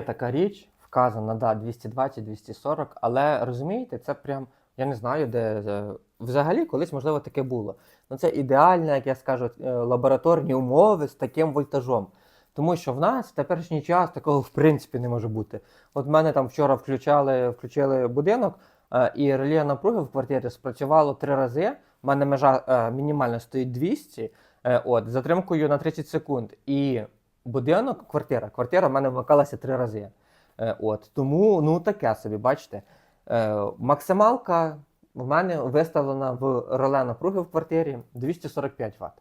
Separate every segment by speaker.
Speaker 1: така річ, вказана, да, 220-240, але розумієте, це прям, я не знаю, де е, взагалі колись, можливо, таке було. Ну це ідеально, як я скажу, е, лабораторні умови з таким вольтажом. Тому що в нас в теперішній час такого в принципі не може бути. От в мене там вчора включали, включили будинок, е, і реле напруги в квартирі спрацювало три рази. У мене межа мінімальна стоїть 200, е, от, затримкою на 30 секунд. І будинок, квартира, квартира в мене вмикалася три рази. Е, от, тому ну таке собі, бачите. Е, максималка в мене виставлена в реле напруги в квартирі 245 Вт.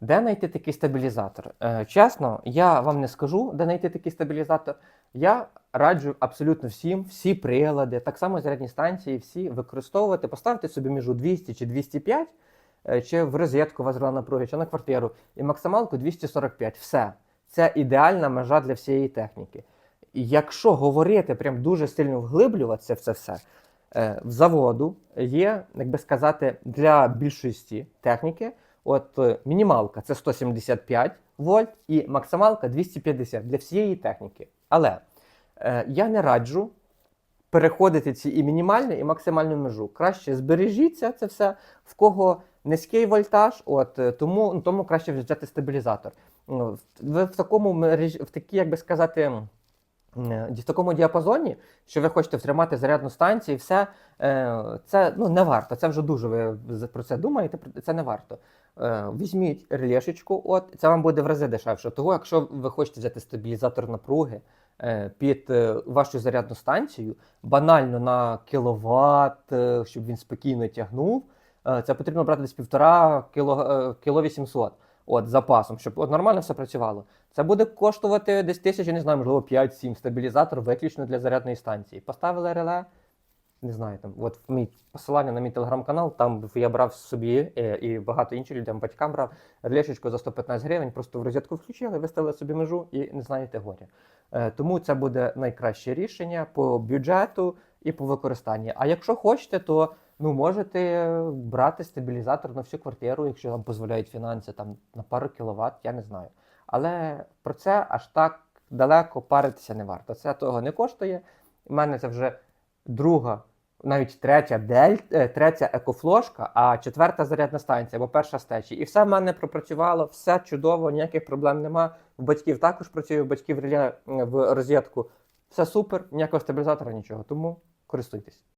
Speaker 1: Де знайти такий стабілізатор? Е, чесно, я вам не скажу, де знайти такий стабілізатор. Я раджу абсолютно всім, всі прилади, так само зарядні станції, всі використовувати, поставити собі між 200 чи 205, е, чи в розетку вас напруги, чи на квартиру, і максималку 245. Все. Це ідеальна межа для всієї техніки. І якщо говорити, прям дуже сильно вглиблюватися в це все, е, в заводу є, як би сказати, для більшості техніки. От е, мінімалка це 175 вольт і максималка 250 для всієї техніки. Але е, я не раджу переходити ці і мінімальну, і максимальну межу. Краще збережіться це все, в кого низький вольтаж, от е, тому, ну, тому краще взяти стабілізатор. Ну, Ви в такому мережі, в такій, як би сказати, е, в такому діапазоні, що ви хочете втримати зарядну станцію, і все е, це ну, не варто. Це вже дуже ви про це думаєте. Це не варто. Візьміть релешечку, от це вам буде в рази дешевше. Того, якщо ви хочете взяти стабілізатор напруги під вашу зарядну станцію, банально на кіловат, щоб він спокійно тягнув, це потрібно брати десь півтора кіло, е, кіло 800 от, запасом, щоб от, нормально все працювало. Це буде коштувати десь тисяч, я не знаю, можливо, 5-7 стабілізатор виключно для зарядної станції. Поставили реле, не знаю, там, от мій посилання на мій телеграм-канал, там я брав собі е, і багато інших людям, батькам брав релешечку за 115 гривень, просто в розетку включили, виставили собі межу і не знаєте горя. Е, тому це буде найкраще рішення по бюджету і по використанні. А якщо хочете, то ну, можете брати стабілізатор на всю квартиру, якщо вам дозволяють фінанси там, на пару кіловат, я не знаю. Але про це аж так далеко паритися не варто. Це того не коштує. У мене це вже друга, навіть третя дель, е, третя екофлошка, а четверта зарядна станція, або перша стечі. І все в мене пропрацювало, все чудово, ніяких проблем нема. В батьків також працює, в батьків в розетку. Все супер, ніякого стабілізатора, нічого. Тому користуйтесь.